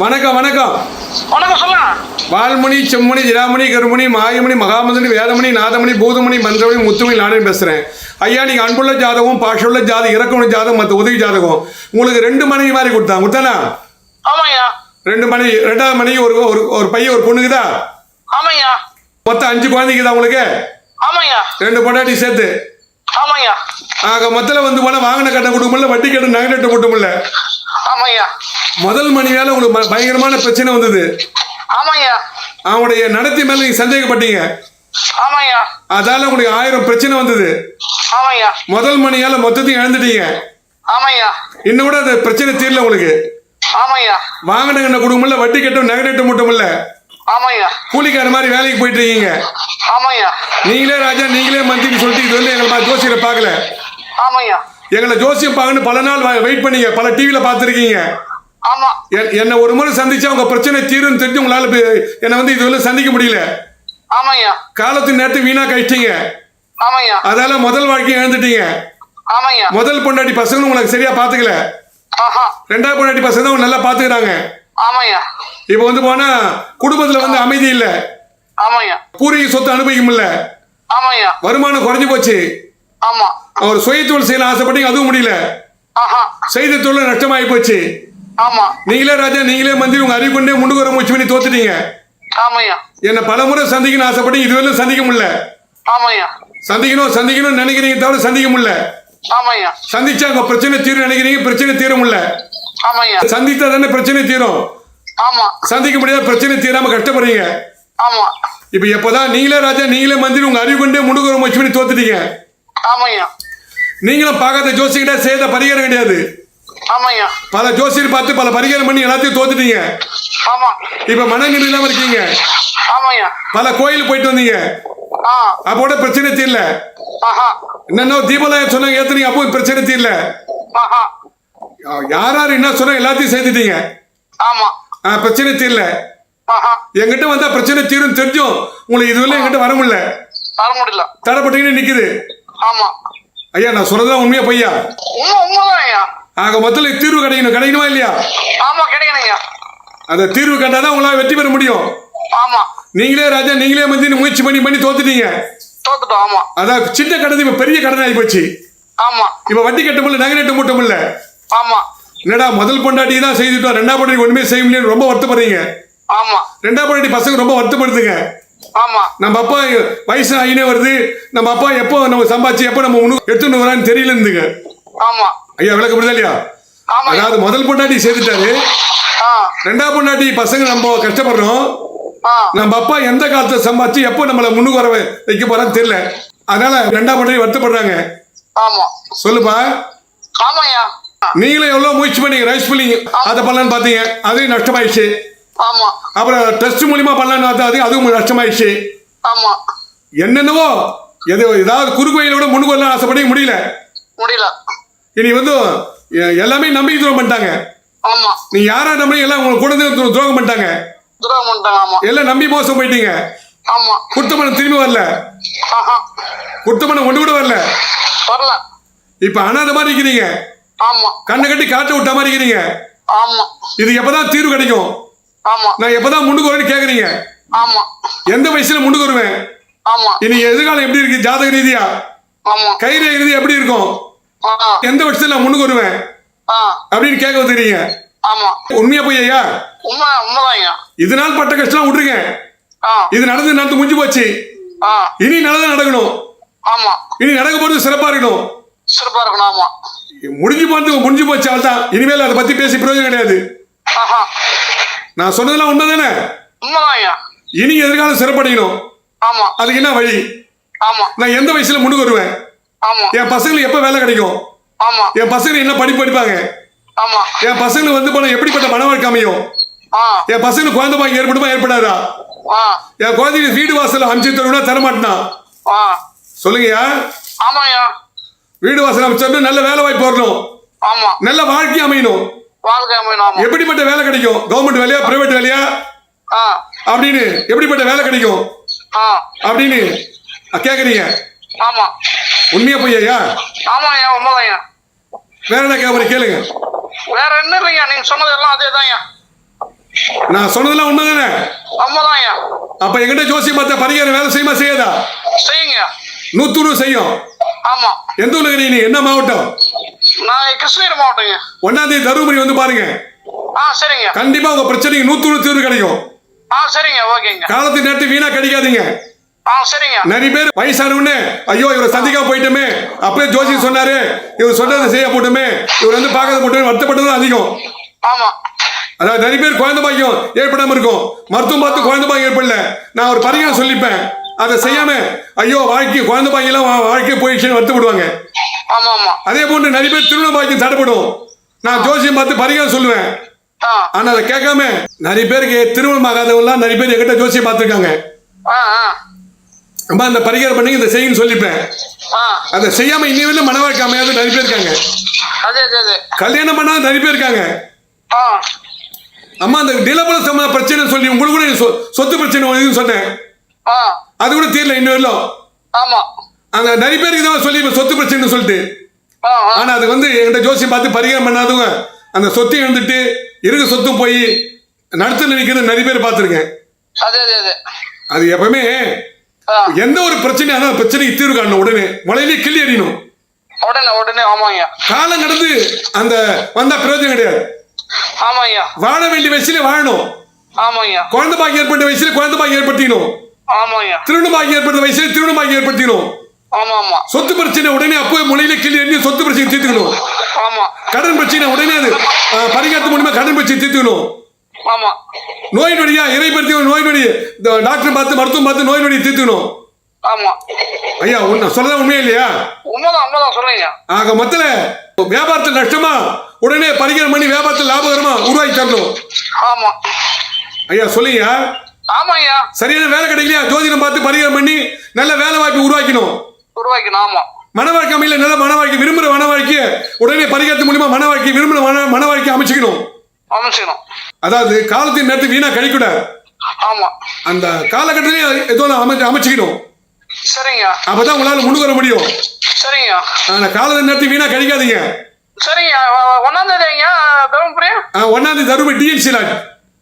வணக்கம் வணக்கம். வணக்கம் வால்மணி செம்மணி ஜிராமணி கருமணி மாயமணி மகாமந்தனி வேதமணி நாதமணி பூதமணி மந்திரமணி முத்துமணி நானே பேசுகிறேன் ஐயா நீங்கள் அன்புள்ள ஜாதகம் பாஷுள்ள ஜாதகம் இறக்கமுள்ள ஜாதகம் மற்ற உதவி ஜாதகம் உங்களுக்கு ரெண்டு மனைவி மாதிரி கொடுத்தாங்க கொடுத்தானா? ரெண்டு மனைவி ரெண்டாவது மனைவி ஒரு ஒரு பையன் ஒரு பொண்ணுக்குதா? ஆமாய்யா. மொத்தம் அஞ்சு குழந்தைக்குதா உங்களுக்கு? ஆமாய்யா. ரெண்டு பொண்டாட்டி சேர்த்து. ஆமாய்யா. ஆக மொத்தத்தில் வந்து போனால் வாங்கின கட்டணம் கொடுக்க முடியல வட்டி கட்டணம் நகை கட்ட கொடுக்க முடியல ஆமாய்யா. முதல் மனைவியால் உங்களுக்கு ப- பயங்கரமான பிரச்சனை வந்தது. ஆமாய்யா. அவங்களுடைய நடத்தை மேலே நீங்கள் சந்தேகப்பட்டீங்க. ஆமாய்யா. அதால உங்களுக்கு ஆயிரம் பிரச்சனை வந்தது. ஆமாய்யா. முதல் மணியால மொத்தத்தையும் இழந்துட்டீங்க. ஆமாய்யா. இன்னும் கூட அந்த பிரச்சனை தீரல உங்களுக்கு. ஆமாய்யா. வாங்கின கண்ண குடும்பம்ல வட்டி கட்டும் நகை கட்ட மட்டும் இல்ல ஆமாய்யா. கூலிக்கார மாதிரி வேலைக்கு போயிட்டு இருக்கீங்க ஆமாய்யா. நீங்களே ராஜா நீங்களே மந்திரின்னு சொல்லிட்டு இது வந்து எங்களை மாதிரி ஜோசியரை பார்க்கல. ஆமாய்யா. எங்களை ஜோசியம் பார்க்கணும் பல நாள் வெயிட் பண்ணீங்க. பல டிவியில் பார்த்துருக்கீங்க. ஆமா. என்னை ஒரு முறை சந்திச்சா உங்க பிரச்சனை தீரும்னு தெரிஞ்சு உங்களால என்னை வந்து இதுவரை சந்திக்க முடியல. ஆமாய்யா. காலத்து நேரத்தை வீணா கழிச்சிட்டீங்க. ஆமாய்யா. அதால முதல் வாழ்க்கையை இழந்துட்டீங்க. ஆமாய்யா. முதல் பொண்டாட்டி பசங்களும் உங்களுக்கு சரியா பாத்துக்கல ரெண்டாவது பொண்டாட்டி பசங்க தான் நல்லா பாத்துக்கிறாங்க ஆமாய்யா. இப்போ வந்து போனா குடும்பத்துல வந்து அமைதி இல்ல. ஆமாய்யா. பூர்வீக சொத்து அனுபவிக்க முடியல ஆமாய்யா. வருமானம் குறைஞ்சு போச்சு. ஆமா. அவர் சுய தொழில் செய்யல ஆசைப்பட்டீங்க அதுவும் முடியல. செய்த தொழில் நஷ்டமாயி போச்சு. ஆமா. நீங்களே ராஜா நீங்களே மந்திரி உங்க அறிவு கொண்டே முன்னுக்கு வர முயற்சி பண்ணி தோத்துட்டீங்க. ஆமாய்யா. என்னை பல முறை சந்திக்கணும் ஆசைப்பட்டு இதுவரையிலும் சந்திக்க முடியல. ஆமாய்யா. சந்திக்கணும் சந்திக்கணும்னு நினைக்கிறீங்க தவிர சந்திக்க முடியல. ஆமாய்யா. சந்திச்சா உங்க பிரச்சனை தீரும் நினைக்கிறீங்க பிரச்சனை தீர முடியல. சந்தித்தா தானே பிரச்சனை தீரும். ஆமா. சந்திக்க முடியாத பிரச்சனை தீராம கஷ்டப்படுறீங்க. ஆமா. இப்போ எப்போதான் நீங்களே ராஜா நீங்களே மந்திரி உங்க அறிவு கொண்டே வர முயற்சி பண்ணி தோத்துட்டீங்க நீங்களும் பார்க்காத ஜோசிக்கிட்ட செய்த பரிகாரம் கிடையாது. பல ஜோசியர் பார்த்து பல பரிகாரம் பண்ணி எல்லாத்தையும் தோத்துட்டீங்க. ஆமா. இப்ப மனநிலை இல்லாம இருக்கீங்க. பல கோயில் போயிட்டு வந்தீங்க. அப்போட பிரச்சனை தீரல. என்னென்ன தீபாவளி சொன்னாங்க ஏத்துனீங்க அப்போ பிரச்சனை தீரல. யார் யார் என்ன சொன்னா எல்லாத்தையும் செய்துட்டீங்க ஆமா. பிரச்சனை தீரல. ஆஹா. என்கிட்ட வந்தா பிரச்சனை தீரும் தெரிஞ்சும் உங்களுக்கு இதுவரை என்கிட்ட வர முடியல. வர முடியல. தடைப்பட்டீங்கன்னு நிக்குது. ஆமா. ஐயா நான் சொல்றதுலாம் உண்மையா ஐயா. ஆக மொத்தத்துல தீர்வு கிடைக்கணும். கிடைக்கணுமா இல்லையா? ஆமா கிடைக்கணுங்க அந்த தீர்வு கண்டாதான் உங்களால வெற்றி பெற முடியும். ஆமா. நீங்களே ராஜா நீங்களே வந்து முயற்சி பண்ணி பண்ணி தோத்துட்டீங்க. தோத்துட்டோம் ஆமா. அதான் சின்ன கடன் இப்ப பெரிய கடன் ஆகி போச்சு. ஆமா. இப்ப வட்டி கட்ட முடியல நகை நட்டு மூட்ட முடியல. ஆமா. என்னடா முதல் பொண்டாட்டி தான் செய்துட்டோம். ரெண்டாம் பொண்டாட்டி ஒண்ணுமே செய்ய முடியல ரொம்ப வருத்தப்படுறீங்க. ஆமா. ரெண்டாம் பொண்டாட்டி பசங்க ரொம்ப வருத்தப்படுதுங்க. ஆமா. நம்ம அப்பா வயசு ஆகினே வருது. நம்ம அப்பா எப்போ நம்ம சம்பாதிச்சு எப்போ நம்ம முன்னு எடுத்துன்னு வரான்னு தெரியல இருந்துங்க ஆமா. ஐயா விளக்க முடியல இல்லையா? அதாவது முதல் பொண்டாட்டி செய்துட்டாரு. ரெண்டாம் பொண்டாட்டி பசங்க நம்ம கஷ்டப்படுறோம். நம்ம அப்பா எந்த காலத்தை சம்பாதிச்சு எப்போ நம்மளை முன்னுக்கு வர வைக்க போறான்னு தெரியல. அதனால ரெண்டாம் பொண்டாட்டி வருத்தப்படுறாங்க. ஆமா. சொல்லுப்பா. ஆமாய்யா. நீங்களும் எவ்வளோ முயற்சி பண்ணீங்க ரைஸ் பண்ணீங்க அதை பண்ணலான்னு பார்த்தீங்க. அதுவும் நஷ்டமாயிடுச்சு. ஆமா. அப்புறம் டெஸ்ட் மூலியமா பண்ணலான்னு பார்த்தா அது அதுவும் நஷ்டமாயிடுச்சு. ஆமா. என்னென்னவோ எது ஏதாவது குறுக்கு வழியில கூட முன்னுக்கு வரலாம் ஆசைப்படி முடியல. முடியல. இனி வந்து எல்லாமே நம்பிக்கை துரோகம் பண்ணிட்டாங்க. ஆமா. நீ யாரா நம்பி எல்லாம் உங்களுக்கு கூட துரோகம் பண்ணிட்டாங்க? துரோகம் பண்ணிட்டாங்க ஆமா. எல்லாம் நம்பி மோசம் போயிட்டீங்க. ஆமா. கொடுத்த பணம் திரும்பி வரல. பணம் ஒன்று கூட வரல. வரல. இப்போ அனாதை மாதிரி இருக்கிறீங்க ஆமா. கண்ணை கட்டி காட்டு விட்ட மாதிரி இருக்கிறீங்க ஆமா. இது எப்பதான் தீர்வு கிடைக்கும்? ஆமா. நான் எப்பதான் முன்னுக்கு வருவேன்னு கேட்குறீங்க ஆமா. எந்த வயசுல முன்னுக்கு வருவேன்? ஆமா. இனி எதிர்காலம் எப்படி இருக்கு? ஜாதக ரீதியா? ஆமா. கைரேகை ரீதி எப்படி இருக்கும்? எந்த வருஷத்துல நான் முன்னுக்கு வருவேன்? அப்படின்னு கேட்க வந்துறீங்க ஆமா. உண்மையா போய் ஐயா? உண்மை உண்மைதாங்க இதனால் பட்ட கஷ்டம் விட்டுருங்க. இது நடந்து நடந்து முடிஞ்சு போச்சு. இனி நல்லதா நடக்கணும். ஆமா. இனி நடக்க போறது சிறப்பா இருக்கணும். சிறப்பா இருக்கணும் ஆமா. முடிஞ்சு போறது முடிஞ்சு போச்சு அவ்வளவுதான் இனிமேல் அதை பத்தி பேசி பிரயோஜனம் கிடையாது. நான் சொன்னதெல்லாம் உண்மைதானே? உண்மைதாங்க இனி எதிர்காலம் சிறப்படையணும். ஆமா. அதுக்கு என்ன வழி? நான் எந்த வயசுல முன்னுக்கு வருவேன்? என் பசங்களுக்கு எப்ப வேலை கிடைக்கும்? என் பசங்க என்ன படிப்பு படிப்பாங்க? என் பசங்களுக்கு வந்து போன எப்படிப்பட்ட மன வாழ்க்கை அமையும்? என் பசங்களுக்கு குழந்தை பாக்கி ஏற்படுமா ஏற்படாதா? என் குழந்தைங்க வீடு வாசல் அனுப்பிச்சு தருவா தரமாட்டான். சொல்லுங்கய்யா. ஆமாய்யா. வீடு வாசல் அமைச்சு நல்ல வேலை வாய்ப்பு வரணும். ஆமா. நல்ல வாழ்க்கை அமையணும். வாழ்க்கை அமையணும் ஆமா. எப்படிப்பட்ட வேலை கிடைக்கும்? கவர்மெண்ட் வேலையா பிரைவேட் வேலையா? ஆ. அப்படின்னு எப்படிப்பட்ட வேலை கிடைக்கும்? ஆ. அப்படின்னு கேட்குறீங்க ஆமா. உண்மையா பொய்யா ஆமாய்யா உண்மைதான்யா வேற என்ன கேட்குறீங்க கேளுங்க. வேற என்ன இல்லைங்க? நீங்க சொன்னது எல்லாம் அதே தான்யா நான் சொன்னதெல்லாம் உண்மை தானே உண்மைதான்யா அப்ப எங்கிட்ட ஜோசியம் பார்த்த பரிகாரம் வேலை செய்யுமா செய்யாதா? செய்யுங்க. நூத்தூறு செய்யும். ஆமா. எந்த ஊர்ல இருக்கிறீங்க நீ என்ன மாவட்டம்? நாங்க கிருஷ்ணகிரி மாவட்டங்க. ஒன்னாம் தேதி தருமபுரி வந்து பாருங்க. ஆ சரிங்க. கண்டிப்பா உங்க பிரச்சனைக்கு நூத்தூறு தீர்வு கிடைக்கும். ஆ சரிங்க. ஓகேங்க. காலத்து நேரத்தை வீணா கிடைக்காதீங்க. நிறைய பேர் வயசானவனே ஐயோ இவரை சந்திக்காம போயிட்டோமே. அப்பவே ஜோசி சொன்னாரு இவர் சொன்னதை செய்ய போட்டுமே. இவர் வந்து பார்க்காத போட்டுமே வருத்தப்பட்டது அதிகம். ஆமா. அதாவது நிறைய பேர் குழந்தை பாக்கியம் ஏற்படாம இருக்கும். மருத்துவம் பார்த்து குழந்தை பாக்கியம் ஏற்படல. நான் ஒரு பரிகாரம் சொல்லிப்பேன். அதை செய்யாம ஐயோ வாழ்க்கை குழந்தை பாக்கியம் வாழ்க்கை போயிடுச்சுன்னு வருத்தப்படுவாங்க அதே போன்று நிறைய பேர் திருமண பாக்கியம் தடைப்படும் நான் ஜோசியம் பார்த்து பரிகாரம் சொல்லுவேன். ஆனா அதை கேட்காம நிறைய பேருக்கு திருமணம் ஆகாதவங்கலாம் நிறைய பேர் எங்கிட்ட ஜோசியம் பார்த்துருக்காங்க. அம்மா அந்த பரிகாரம் பண்ணி இதை செய்யுன்னு சொல்லிப்பேன். அதை செய்யாம இன்னி வரையிலும் மன வாழ்க்கை அமையாத நிறைய பேர் இருக்காங்க. கல்யாணம் பண்ணாத நிறைய பேர் இருக்காங்க. அம்மா அந்த நிலப்பல சம்மந்த பிரச்சனை சொல்லி உங்களுக்கு கூட சொத்து பிரச்சனை சொன்னேன். அது கூட தீரல இன்னும் வரலும் ஆமா. அந்த நிறைய பேருக்கு தான் சொல்லி சொத்து பிரச்சனைன்னு சொல்லிட்டு. ஆனா அது வந்து என்கிட்ட ஜோசியம் பார்த்து பரிகாரம் பண்ணாதவங்க அந்த சொத்தை எழுந்துட்டு இருக்க சொத்தும் போய் நடத்துல நிற்கிறது நிறைய பேர் பார்த்துருக்கேன். அதே எப்பவுமே எந்த ஒரு பிரச்சனையா இருந்தாலும் பிரச்சனைக்கு தீர்வு காணணும் உடனே. மழையிலே கிள்ளி அடிக்கணும் உடனே உடனே ஆமாய்யா காலம் கடந்து அந்த வந்தா பிரயோஜனம் கிடையாது. ஆமாய்யா வாழ வேண்டிய வயசுல வாழணும். ஆமாய்யா குழந்தை பாக்கி ஏற்பட்ட வயசுல குழந்தை பாக்கி ஏற்படுத்திக்கணும். ஏற்பட்ட வயசுல திருமண பாக்கி ஏற்படுத்திக்கணும் சொத்து பிரச்சனை உடனே அப்போ மொழியில கிள்ளி எண்ணி சொத்து பிரச்சனை தீர்த்துக்கணும். கடன் பிரச்சனை உடனே அது அஹ், பரிகாரத்து மூலியமா கடன் பிரச்சனை தீர்த்துக்கணும். நோய் நொடியா இறைப்படுத்தி நோய் நொடி டாக்டர் பார்த்து மருத்துவம் பார்த்து நோய் நொடியை தீர்த்துக்கணும். ஐயா உன்ன சொல்லதான் உண்மையா இல்லையா? ஆக மொத்தல வியாபாரத்தில் நஷ்டமா உடனே பரிகாரம் பண்ணி வியாபாரத்தில் லாபகரமா உருவாக்கி தரணும். ஆமா. ஐயா சொல்லுங்க ஆமாய்யா. சரியான வேலை கிடைக்கலையா? ஜோதிடம் பார்த்து பரிகாரம் பண்ணி நல்ல வேலை வாய்ப்பு உருவாக்கணும் உருவாக்கணும் ஆமா. மன வாழ்க்கை அமையல நல்ல மன வாழ்க்கை விரும்புற மன வாழ்க்கையை உடனே பரிகாரத்து மூலியமா மன வாழ்க்கை விரும்புற மன மன வாழ்க்கை அமைச்சுக்கணும் அமைச்சுக்கணும் அதாவது காலத்தின் நேரத்தை வீணா கழிக்கூடாது. ஆமா. அந்த காலகட்டத்திலே ஏதோ அமைச்சு அமைச்சுக்கணும் சரிங்க அப்பதான் உங்களால முன்னுக்கு வர முடியும். சரிங்க ஆனா காலத்தின் நேரத்தை வீணா கழிக்காதீங்க. சரிங்க ஒன்னாம் ஆ, ஒண்ணாம் தேதி Dharmapuri DNC lot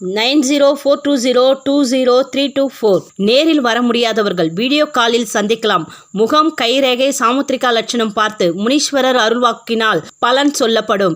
Nine zero four two zero two zero three two four. நேரில் வர முடியாதவர்கள் வீடியோ காலில் சந்திக்கலாம். முகம் கைரேகை சாமுத்திரிகா லட்சணம் பார்த்து முனீஸ்வரர் அருள்வாக்கினால் பலன் சொல்லப்படும்.